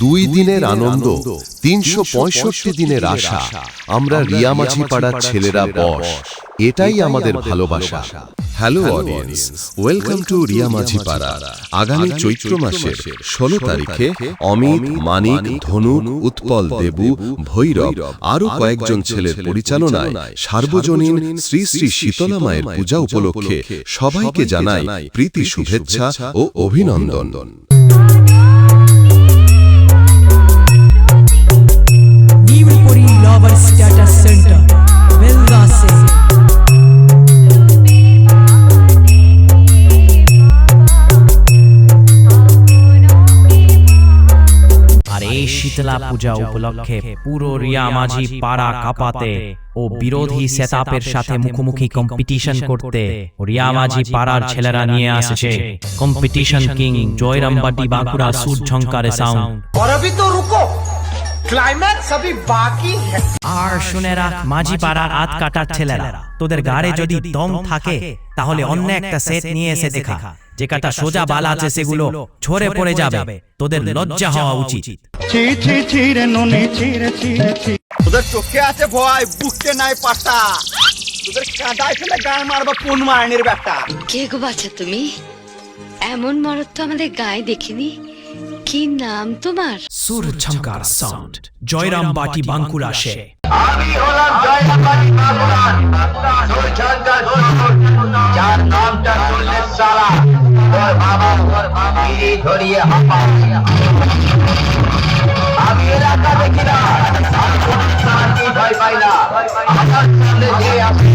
দুই দিনের আনন্দ তিনশো পঁয়ষট্টি দিনের আশা। আমরা রিয়ামাঝি পাড়ার ছেলেরা বস। এটাই আমাদের ভালোবাসা। Hello audience welcome to Riyamajhi Para আগামী চৈত্র মাসের ষোলো তারিখে অমিত মানিক ধনুক উৎপল দেবু ভৈরব আরও কয়েকজন ছেলের পরিচালনায় সার্বজনীন শ্রী শ্রী শীতলা মায়ের পূজা উপলক্ষে সবাইকে জানাই প্রীতি শুভেচ্ছা ও অভিনন্দন। শীতলা পূজা উপলক্ষে পুরো রিয়ামাঝি পাড়া কাপাতে ও বিরোধী সেতাপের সাথে মুখোমুখি কম্পিটিশন করতে রিয়ামাঝি পাড়ার ছেলেরা নিয়ে আসছে কম্পিটিশন কিং জয়রামবাটি বাঁকুড়া সুর ঝংকারে সাউন্ড আর শুনে রাখ মাঝি পাড়ার আত কাটার ছেলেরা তোদের গাড়ে যদি দম থাকে তাহলে অন্য একটা সেট নিয়ে এসে দেখা। যে কাটা সোজা বালা আছে সেগুলো ঝরে পড়ে যাবে। তোদের লজ্জা হওয়া উচিত। তোদের চোখে আছে ভয় নাই পাটা তোদের কাঁদায় ফেলে গায়ে মারবা কোন মারানির ব্যাটা? কে গো বাছা তুমি? এমন মরদ তো আমাদের গায়ে দেখিনি? কি নাম তোমার? সুর ঝঙ্কার সাউন্ড জয়রাম বাটি বাঁকুড়া সে। আমি হলাম সারা তোর বাবা তোর বিড়ি ধরিয়ে হাঁপা। আমি এলাকা দেখি না। আমি ভয় পাই না। আমার সামনে যে আসে